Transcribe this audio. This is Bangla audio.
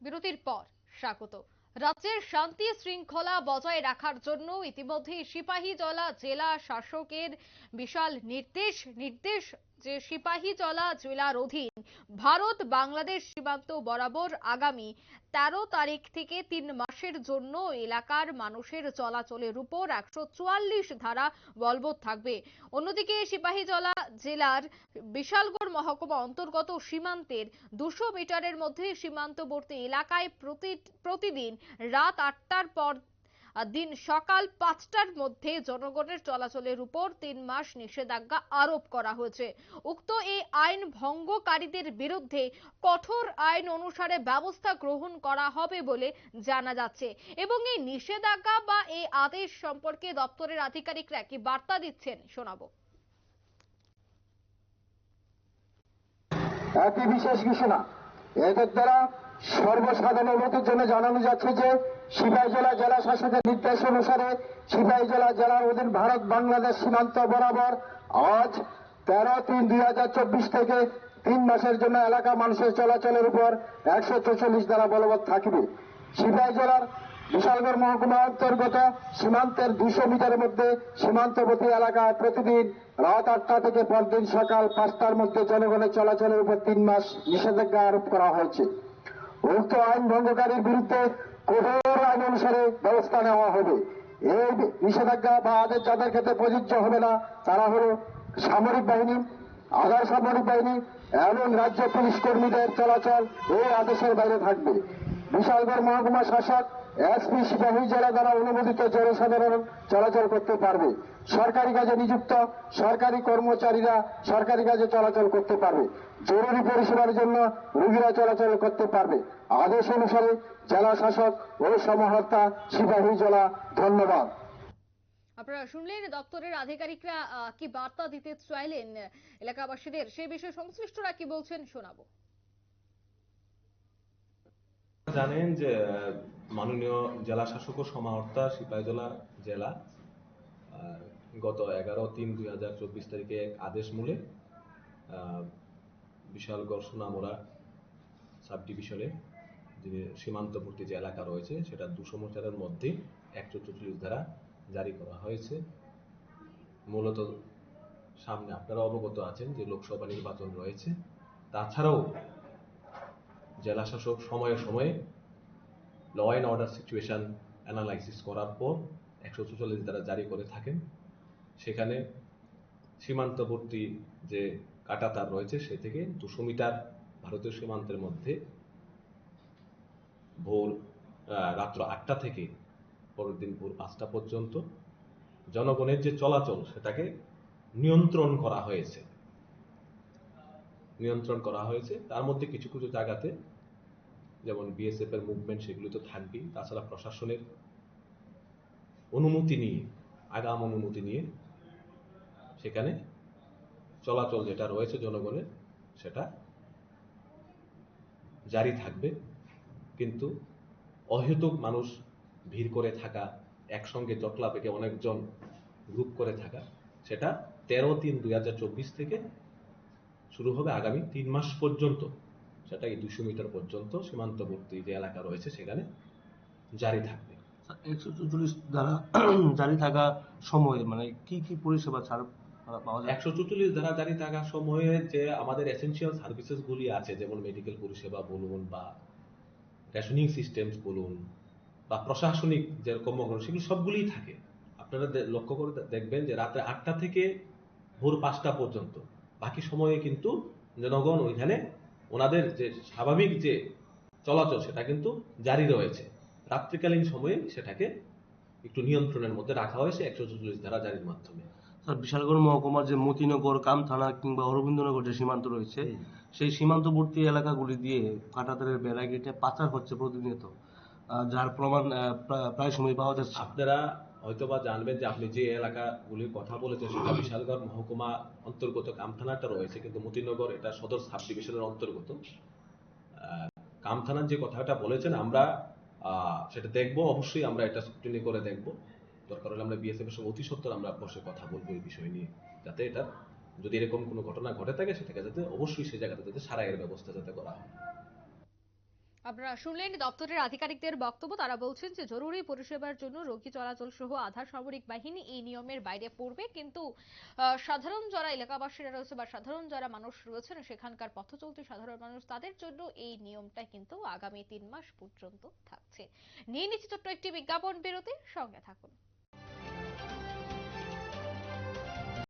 বিরতির পর স্বাগত। রাজ্যের শান্তি শৃঙ্খলা বজায় রাখার জন্য ইতিমধ্যে সিপাহীজলা জেলা শাসকের বিশাল নির্দেশ নির্দেশ যে সিপাহীজলা জেলার অধীন ভারত বাংলাদেশ সীমান্ত বরাবর আগামী তেরো তারিখ থেকে তিন মাসের জন্য এলাকার মানুষের চলাচলের উপর একশো চুয়াল্লিশ ধারা বলবৎ থাকবে। অন্যদিকে সিপাহীজলা জেলার বিশালগড় মহকুমা অন্তর্গত সীমান্তের দুশো মিটারের মধ্যে সীমান্তবর্তী এলাকায় প্রতি, প্রতিদিন রাত আটটার পর দিন সকাল পাঁচটার মধ্যে জনগণের চলাচলের উপর তিন মাস নিষেধাজ্ঞা আরোপ করা হয়েছে। উক্ত এই আইন ভঙ্গকারীদের বিরুদ্ধে কঠোর আইন অনুসারে ব্যবস্থা গ্রহণ করা হবে বলে জানা যাচ্ছে এবং এই নিষেধাজ্ঞা বা এই আদেশ সম্পর্কে দপ্তরের আধিকারিকরা কি বার্তা দিচ্ছেন। শোনাবো। একই বিশেষ ঘোষণা। এদের দ্বারা সর্বসাধারণ লোকের জন্য জানানো যাচ্ছে যে সিপাহীজলা জেলা জেলা শাসকের নির্দেশ অনুসারে সিপাহীজলা জেলার অধীন ভারত বাংলাদেশ সীমান্ত বরাবর আজ তেরো তিন দুই থেকে তিন মাসের জন্য এলাকা মানুষের চলাচলের উপর একশো চৌচল্লিশ দ্বারা বলবৎ থাকবে। সিপাহী জেলার বিশালগড় মহকুমা অন্তর্গত সীমান্তের দুশো মিটারের মধ্যে সীমান্তবর্তী এলাকায় প্রতিদিন রাত আটটা থেকে পরদিন সকাল পাঁচটার মধ্যে জনগণের চলাচলের উপর তিন মাস নিষেধাজ্ঞা আরোপ করা হয়েছে। উক্ত আইন ভঙ্গকারীর বিরুদ্ধে কঠোর আইন অনুসারে ব্যবস্থা নেওয়া হবে। এই নিষেধাজ্ঞা বা আদেশ যাদের ক্ষেত্রে প্রযোজ্য হবে না, তারা হল সামরিক বাহিনী আধার সামরিক বাহিনী এবং রাজ্য পুলিশ কর্মীদের চলাচল এই আদেশের বাইরে থাকবে। বিশালগড় মহকুমা শাসক এসপি সিপাহী জেলা দ্বারা অনুমোদিত জনসাধারণ চলাচল করতে পারবে। সরকারি কাজে নিযুক্ত সরকারি কর্মচারীরা সরকারি কাজে চলাচল করতে পারবে। জরুরি পরিষেবার জন্য রোগীরা চলাচল করতে পারবে। আদেশ অনুসারে জেলা শাসক ও সমাহর্তা সিপাহী জেলা, ধন্যবাদ। আপনারা শুনলেন দপ্তরের আধিকারিকরা কি বার্তা দিতে চাইলেন এলাকাবাসীদের সেই বিষয়ে সংশ্লিষ্টরা কি বলছেন শোনাবো। জানেন যে মাননীয় জেলা শাসক ও সমাহর্তা সিপাহীজলা জেলা গত এগারো তিন দুই হাজার চব্বিশ তারিখে এক আদেশ মূলে বিশাল সোনামুড়া সাব ডিভিশনে যে সীমান্তবর্তী যে এলাকা রয়েছে, সেটা দুশো মিটারের মধ্যে একশো চল্লিশ ধারা জারি করা হয়েছে। মূলত সামনে আপনারা অবগত আছেন যে লোকসভা নির্বাচন রয়েছে। তাছাড়াও জেলা শাসক সময়ে সময়ে law and order situation analysis করার পর একশো চুচল্লিশ দ্বারা জারি করে থাকেন। সেখানে সীমান্তবর্তী যে কাটাতার রয়েছে, সে থেকে দুশো মিটার ভারতীয় সীমান্তের মধ্যে ভোর রাত্র আটটা থেকে পরের দিন ভোর পাঁচটা পর্যন্ত জনগণের যে চলাচল, সেটাকে নিয়ন্ত্রণ করা হয়েছে। নিয়ন্ত্রণ করা হয়েছে। তার মধ্যে কিছু কিছু জায়গাতে যেমন বিএসএফ এর মুভমেন্ট সেগুলো তো থাকবেই। তাছাড়া প্রশাসনের অনুমতি নিয়ে, আগাম অনুমতি নিয়ে সেখানে চলাচল যেটা রয়েছে জনগণের, সেটা জারি থাকবে। কিন্তু অহেতুক মানুষ ভিড় করে থাকা, একসঙ্গে জটলা পেকে অনেকজন গ্রুপ করে থাকা, সেটা তেরো তিন দুই হাজার চব্বিশ থেকে শুরু হবে আগামী তিন মাস পর্যন্ত। সেটা এই দুশো মিটার পর্যন্ত সীমান্তবর্তী যে এলাকা রয়েছে সেখানে জারি থাকবে। একশো চৌচল্লিশ দ্বারা জারি থাকা সময়ে মানে কি কি পরিষেবা ছাড় পাওয়া যায়? একশো চুচল্লিশ ধারা জারি থাকার সময়ে যে আমাদের এসেনশিয়াল সার্ভিসেস গুলি আছে যেমন মেডিকেল পরিষেবা বলুন বা রেশনিং সিস্টেমস বলুন বা প্রশাসনিক যে কর্মকাণ্ড সেগুলি সবগুলিই থাকে। আপনারা লক্ষ্য করে দেখবেন যে রাত্রে আটটা থেকে ভোর পাঁচটা পর্যন্ত বাকি সময়ে কিন্তু জনগণ ওইখানে ওনাদের যে স্বাভাবিক যে চলাচল সেটা কিন্তু জারি রয়েছে। রাত্রিকালীন সময়ে সেটাকে একটু নিয়ন্ত্রণের মধ্যে রাখা হয়েছে একশো চল্লিশ ধারা জারির মাধ্যমে। স্যার বিশালগড় মহকুমার যে মতিনগর কামথানা কিংবা অরবিন্দনগর যে সীমান্ত রয়েছে সেই সীমান্তবর্তী এলাকাগুলি দিয়ে কাঁটাতারের বেড়া কেটে পাচার হচ্ছে প্রতিনিয়ত। যার প্রমাণ প্রায় সময় পাওয়া যাচ্ছে। আপনারা হয়তোবা জানবেন যে আপনি যে এলাকাগুলির কথা বলেছেন, সেটা বিশালগড় মহকুমা অন্তর্গত কামথানাটা রয়েছে, কিন্তু মতিনগর এটা সদর সাব ডিভিশনের অন্তর্গত। কামথানার যে কথাটা বলেছেন আমরা সেটা দেখব, অবশ্যই আমরা এটা স্ক্রুটিনি করে দেখব। দরকার হলে আমরা বিএসএফ এর সঙ্গে অতি সত্তর আমরা বসে কথা বলব এই বিষয় নিয়ে, যাতে এটা যদি এরকম কোনো ঘটনা ঘটে থাকে, সেটাকে যাতে অবশ্যই সেই জায়গাতে যাতে সারাইয়ের ব্যবস্থা যাতে করা হয়। আপনারা শুনলেন দপ্তরের আধিকারিকদের বক্তব্য। তারা বলছেন যে, জরুরি পরিষেবার জন্য রোগী চলাচল সহ আধা সামরিক বাহিনী এই নিয়মের বাইরে পড়বে। কিন্তু সাধারণ যারা এলাকাবাসীরা রয়েছে বা সাধারণ যারা মানুষ রয়েছেন, সেখানকার পথ চলতে সাধারণ মানুষ, তাদের জন্য এই নিয়মটা কিন্তু আগামী তিন মাস পর্যন্ত থাকছে। নিয়ে নিচ্ছি ছোট্ট একটি বিজ্ঞাপন বিরতি, সঙ্গে থাকুন।